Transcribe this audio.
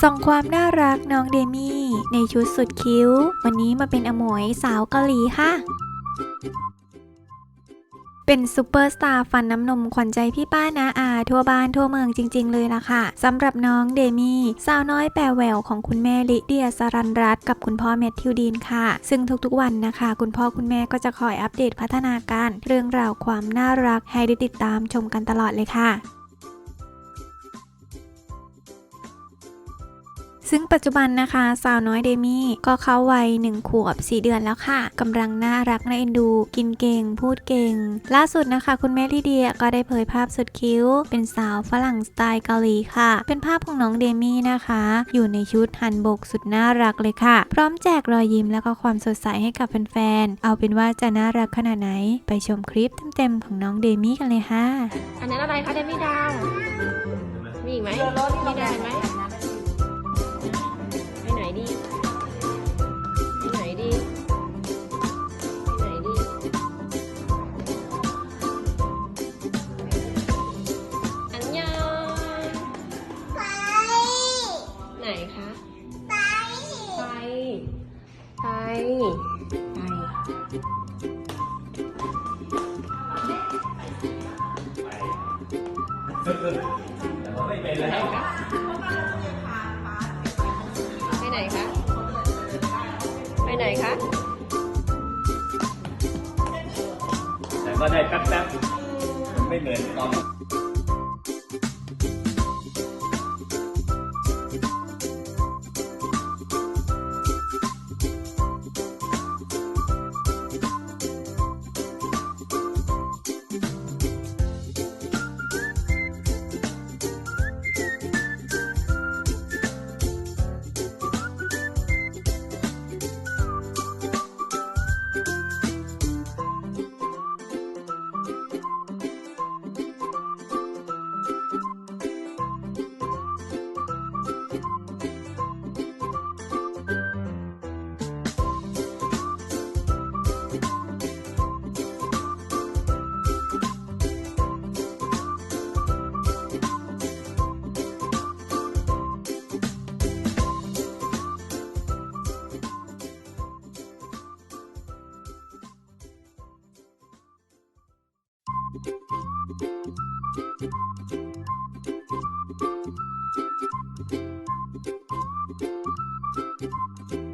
ส่องความน่ารักน้องเดมี่ ในชุดสุดคิ้ว วันนี้มาเป็นอมวยสาวเกาหลีค่ะ เป็นซูเปอร์สตาร์ฟันน้ำนมขวัญใจพี่ป้านาอา ทั่วบ้านทั่วเมืองจริง ๆ เลยล่ะค่ะสำหรับน้องเดมี่ สาวน้อยแปรแหววของคุณแม่ลิเดียสรันรัตกับคุณพ่อแมทธิวดีนค่ะ ซึ่งทุกๆวันนะคะ คุณพ่อคุณแม่ก็จะคอยอัปเดตพัฒนาการ เรื่องราวความน่ารักให้ได้ติดตามชมกันตลอดเลยค่ะ ซึ่งปัจจุบันนะคะ สาวน้อยเดมี่ก็เข้าวัย1ขวบ 4 เดือนแล้วค่ะกำลังน่ารักน่าเอ็นดู กินเก่ง พูดเก่ง ล่าสุดนะคะ คุณแม่ลิเดียก็ได้เผยภาพสุดคิ้ว เป็นสาวฝรั่งสไตล์เกาหลีค่ะ เป็นภาพของน้องเดมี่นะคะ อยู่ในชุดฮันบกสุดน่ารักเลยค่ะ พร้อมแจกรอยยิ้มแล้วก็ความสดใสให้กับแฟนๆเอาเป็นว่าจะน่ารักขนาดไหน ไปชมคลิปเต็มๆของน้องเดมี่กันเลยค่ะ อันนั้นอะไรคะเดมี่ดาวมีอีกไหมมีได้ไหม ไปไปไหนคะ ไปไหนคะ แต่ก็ได้แป๊บๆไม่เหมือนตอน Thank you.